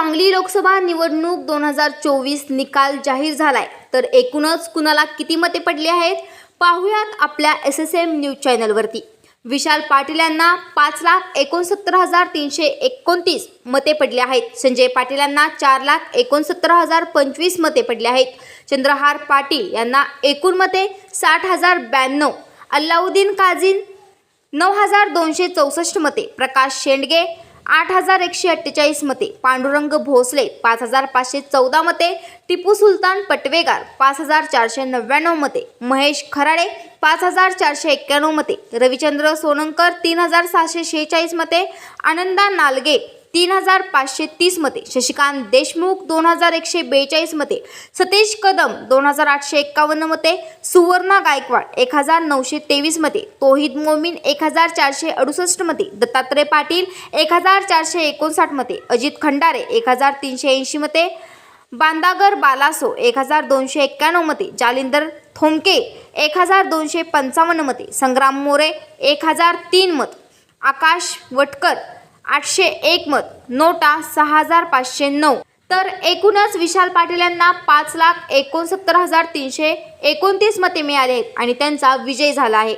सांगली लोकसभा निवडणूक दोन हजार चोवीस निकाल जाहीर झालाय. तर एकूणच कुणाला किती मते पडली आहेत? पाहुयात आपल्या एस एस एम न्यूज चॅनलवरती विशाल पाटील यांना पाच लाख एकोणसत्तर हजार तीनशे एकोणतीस मते पडली आहेत. संजय पाटील यांना चार लाख एकोणसत्तर हजार पंचवीस मते पडली आहेत. चंद्रहार पाटील यांना एकूण मते साठ हजार ब्याण्णव. अल्लाउद्दीन काझीन नऊ हजार दोनशे चौसष्ट मते. प्रकाश शेंडगे आठ हजार एकशे अठ्ठेचाळीस मते. पांडुरंग भोसले पाच हजार पाचशे चौदा मते. टिपू सुलतान पटवेगार पाच हजार चारशे नव्याण्णव मते. महेश खराडे पाच हजार चारशे एक्क्याण्णव मते. रविचंद्र सोनंकर तीन हजार सहाशे शेहेचाळीस मते. आनंदा नालगे तीन हजार पाचशे तीसमध्ये शशिकांत देशमुख दोन हजार एकशे बेचाळीसमध्ये सतीश कदम दोन हजार आठशे एक्कावन्नमध्ये सुवर्णा गायकवाड एक हजार नऊशे तेवीसमध्ये तोहिद मोमीन एक हजार चारशे अडुसष्टमध्ये दत्तात्रय पाटील एक हजार चारशे एकोणसाठमध्ये अजित खंडारे एक हजार तीनशे ऐंशीमध्ये बांदागर बालासो एक हजार दोनशे एक्क्याण्णवमध्ये जालिंदर थोमके एक हजार दोनशे पंचावन्नमध्ये संग्राम मोरे एक हजार तीन मत. आकाश वटकर आठशे एक मत नोटा सहा हजार पाचशे नऊ. तर एकूणच विशाल पाटील यांना पाच लाख एकोणसत्तर हजार तीनशे एकोणतीस मते मिळाले आहेत आणि त्यांचा विजय झाला आहे.